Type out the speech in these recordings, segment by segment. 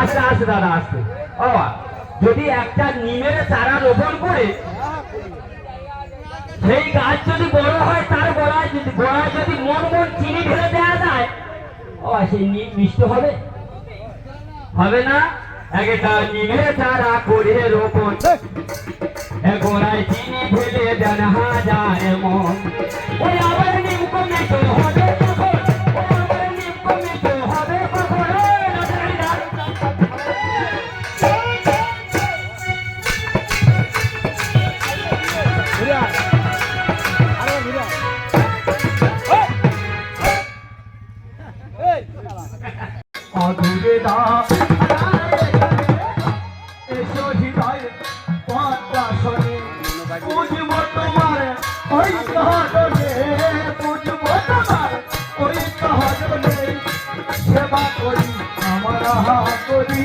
আস্তে আস্তে দাদা আস্তে যদি একটা নিমের চারা রোপণ করে, সেই গাছ যদি বড় হয়, তার গোড়ায় যদি গোড়ায় যদি মন মন চিনি ঢেলে দেওয়া যায়, ও, সেই নিম মিষ্ট হবে। হবে না? একটা নিমের চারা করে রোপণ। দা এসো হৃদয় পদ্মাসনে বুঝব তোমার ওই সহজনে বুঝব তোমার ওই সহজনে সেবা করি, আমার করি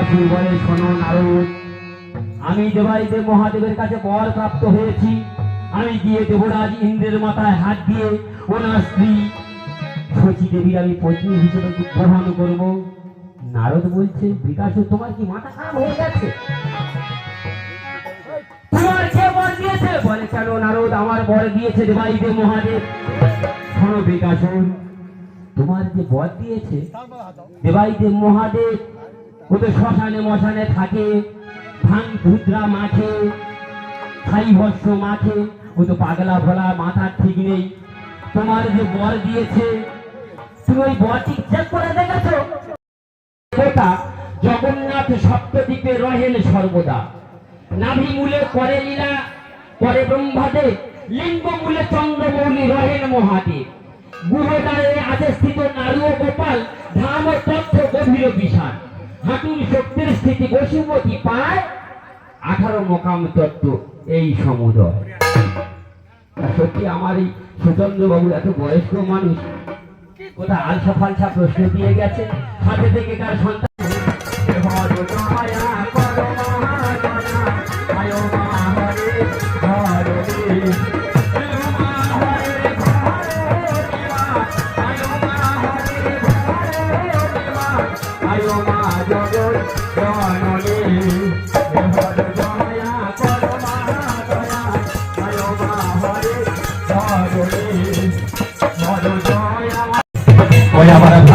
বিকাশুস বলে শোনো নারদ। আমি দেবাইদেব মহাদেবের কাছে বর প্রাপ্ত হয়েছি। আমি গিয়ে দেবরাজ ইন্দ্রের মাথায় হাত দিয়ে ওনার স্ত্রী শচী দেবীর আমি পত্নী হিসেবে গ্রহণ করব। নারদ বলছে বিকাশু তোমার কি মাথা খারাপ হয়ে গেছে? তোমার কে বর দিয়েছে? বলে কেন নারদ আমার বর দিয়েছে দেবাইদেব মহাদেব। শোনো বিকাশন তোমার যে বর দিয়েছে দেবাইদেব মহাদেব ও শ্মশানে মশানে থাকে ধান ধুদ্রা মাঠে ছাই ভস্য মাঠে। ও তো পাগলা ভোলা মাথার ঠিক নেই। তোমার যে বর দিয়েছে, তুমি ওই চেক করে দেখেছ? জগন্নাথ সপ্তদ্বীপে রহেন সর্বদা। নাভি মূলে করে লীলা, করে ব্রহ্মাদেব লিঙ্গ মূলে চন্দ্রমৌলি রহেন মহাদেব। গুহদ্বারে আছে নারু ও গোপাল, ধাম ও তথ্য গভীর বিশাল হাঁটুর শক্তির স্থিতি বসুমতি পায়, আঠারো মোকাম তত্ত্ব এই সমুদয়। সত্যি আমার এই সুচন্দ্র বাবু এত বয়স্ক মানুষ, কোথায় আলসা ফালসা প্রশ্ন দিয়ে গেছে? সাথে থেকে কার সন্তান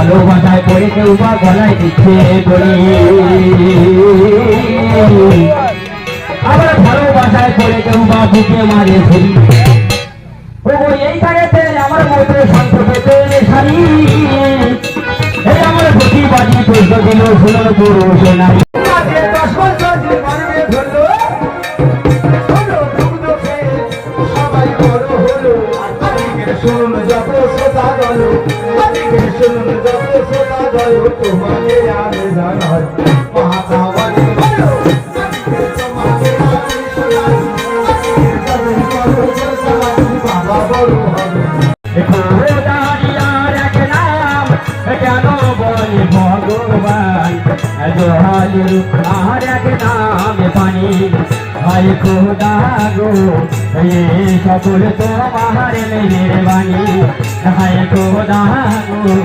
ভালোবাসায় পড়ে কেউ বা গলায় দিচ্ছে বলি। আবার ভালোবাসায় পড়ে কেউ বা বুকে মারে ফেলি আমার মতো শান্ত আমার প্রতিবাদী বাজি দিল শুনো পুরুষ নারী। ভাই খোদা গো এ সকল তোমার মেরে বাণী ভাই খোদা গো